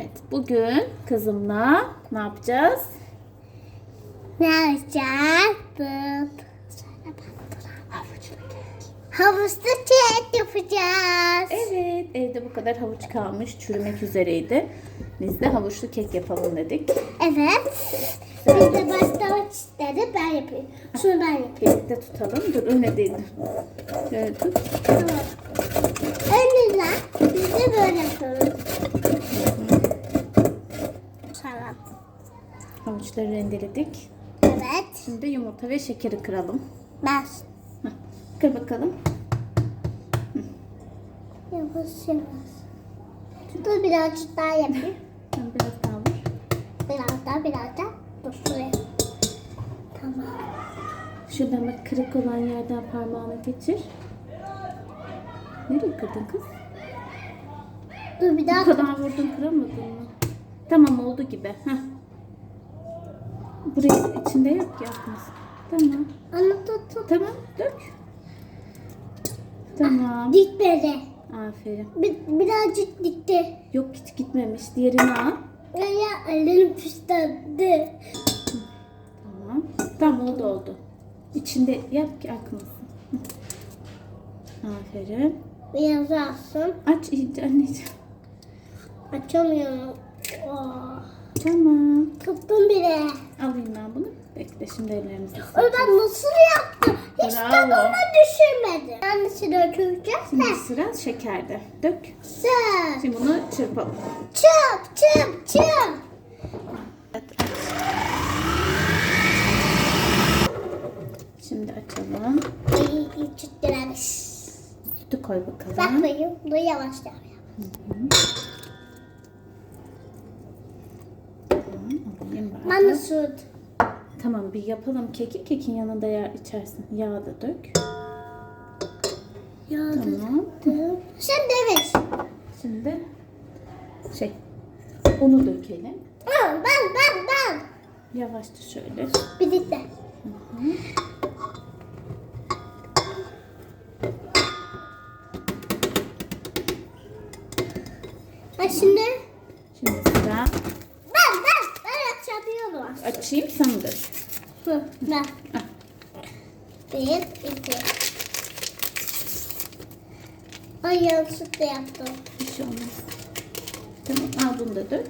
Evet, bugün kızımla ne yapacağız? Ne yapacağız? Havuzda kek yapacağız. Evet, evde bu kadar havuç kalmış, çürümek üzereydi. Biz de havuçlu kek yapalım dedik. Evet. Biz de başlamak istedi. Ben yapayım. Şunu ben yapayım. Birlikte tutalım. Dur öyle değil. Şöyle tut. Tamam. Önüne biz de böyle yapalım. Tamam. Havuçları rendeledik. Evet. Şimdi yumurta ve şekeri kıralım. Heh, Kır bakalım. yavaş yavaş. Dur birazcık daha yapayım. Biraz daha vur. Biraz daha biraz daha. Dur şuraya. Tamam. Şuradan bak kırık olan yerden parmağını geçir. Nereye kırdın kız? Dur bir Bu daha. kadar vurdun kıramadın mı? Tamam oldu gibi. Heh. Burayı içinde yap ki yapmaz. Tamam. Anı tut tut. Tamam dök. Tamam. Dikmedi. Aferin. Bir, birazcık dikti. Yok hiç gitmemiş. Diğerini al. Ya ellerim pislendi. Tamam. Tamam oldu oldu. İçinde yap ki akmasın. Aferin. Biraz alsın. Aç iyice anneciğim. Açamıyorum. Aa, Tamam. tuttum bile. Alayım ben bunu. Bekle şimdi ellerimizi Ay ben nasıl yaptım? Hiç Bravo. tadına düşürmedim. Hangisini dökeceğiz? Şimdi Heh. sıra şekerde. Dök. Sen. Şimdi bunu çırpalım. Çıp. Evet, aç. Şimdi açalım. İyi iyi çıktırmış. Sütü koy bakalım. Bak. Dur yavaş yavaş ben. Bana süt. Tamam bir yapalım keki. Kekin yanında yer içersin. Yağ da dök. Ya Tamam. Sen demiş. Şimdi şey unu dökelim. Ben ben ben ben. Yavaşça şöyle. Bir de. Ha şimdi Şimdi sıra ben ben ben açabiliyorum. Açayım sen de. Hı, ben. Ah. Bir, iki. Ay yanlışlıkla yaptım. Bir şey olmaz. Tamam al bunu da dök.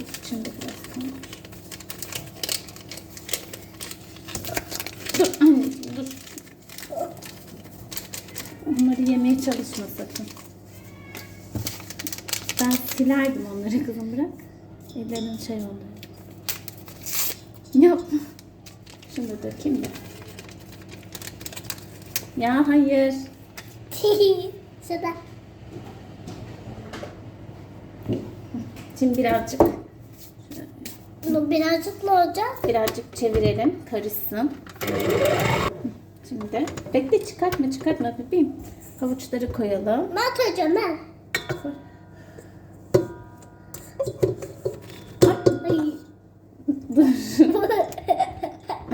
İçinde biraz kalmış. Dur anneciğim dur. Onları yemeye çalışma sakın. Ben silerdim onları kızım bırak. Ellerin şey oldu. Yapma. Şunu da dökeyim de. Ya hayır. Sıra. Şimdi birazcık Bunu birazcık ne olacak? birazcık çevirelim karışsın. Şimdi bekle çıkartma çıkartma bebeğim. Havuçları koyalım. Ben atacağım ben. Koy. Ay. Dur.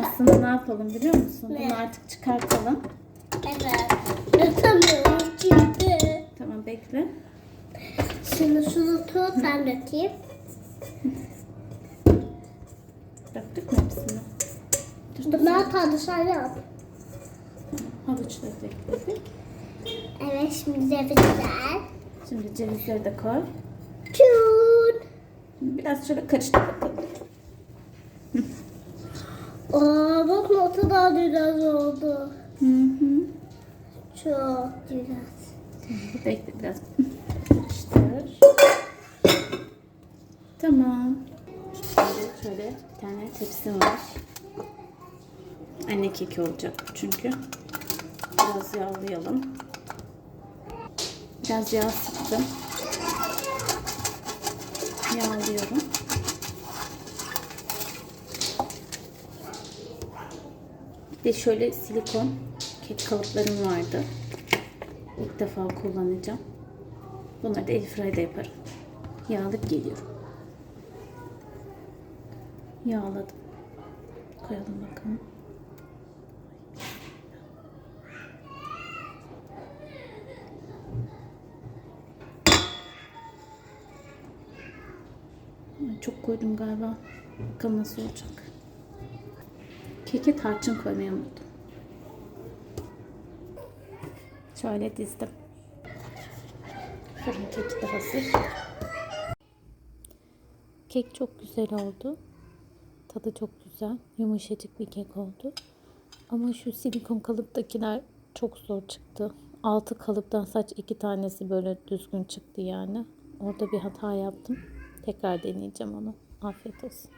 Aslında ne yapalım biliyor musun? Ne? Bunu artık çıkartalım. evet. Yatamıyorum şimdi. Tamam bekle. Şimdi şunu tut ben dökeyim. Döktük mü hepsini? Tadı sen yap. Havuçları da ekledik. Evet şimdi cevizler. Şimdi cevizleri de koy. Çun. Biraz şöyle karıştır bakalım. Aa bak notu daha güzel oldu. Hı hı. Çok güzel. Bekle biraz. Karıştır. Tamam. Şimdi şöyle bir tane tepsim var. Anne keki olacak çünkü. Biraz yağlayalım. Biraz yağ sıktım. Yağlıyorum. De şöyle silikon kek kalıplarım vardı. İlk defa kullanacağım. Bunları da airfryer'da yaparım. Yağlayıp geliyorum. Yağladım. Koyalım bakalım. Çok koydum galiba. Bakalım nasıl olacak. Keke tarçın koymayı unuttum. Şöyle dizdim. Fırın keki de hazır. Kek çok güzel oldu. Tadı çok güzel. Yumuşacık bir kek oldu. Ama şu silikon kalıptakiler çok zor çıktı. Altı kalıptan saç iki tanesi böyle düzgün çıktı yani. Orada bir hata yaptım. Tekrar deneyeceğim onu. Afiyet olsun.